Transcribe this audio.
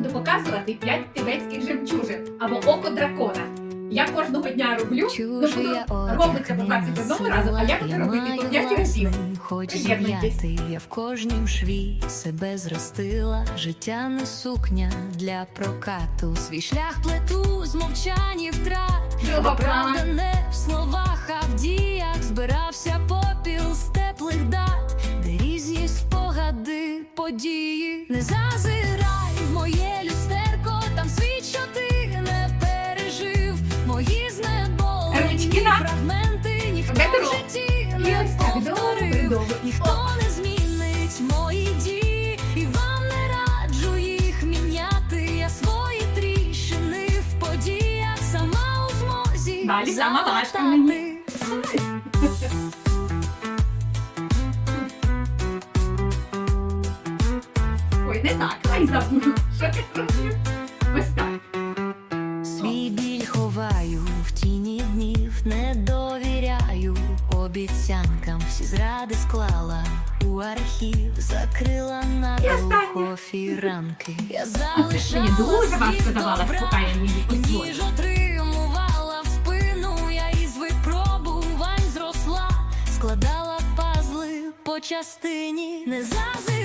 буду показувати 5 тибетських жемчужин або око дракона. Я кожного дня роблю, ну буду робиться по 21 разу, а я буду робити по 5 разів. Хоч Приєднуйтесь. я в кожнім шві себе зростила. Життя не сукня для прокату. Свій шлях плету з мовчані втрат. Друга правда не в словах, а в діях збирався попіл з теплих дат, де різні спогади, події. Не зазирай добре. Ніхто не змінить мої дії, і вам не раджу їх міняти. Я свої тріщини в подіях сама у змозі Далі сама важко мені. Ой, не так, ай забуду. Що ти робив? Ось так. Свій біль ховаю в тіні днів, не довіряю обіцянкам. Всі зради склала у архів, закрила на останнє. фіранки. Я ж мені залишала дуже важко давалась, поки я ніж отримувала в спину. Я із випробувань зросла, складала пазли по частині. Не зазирай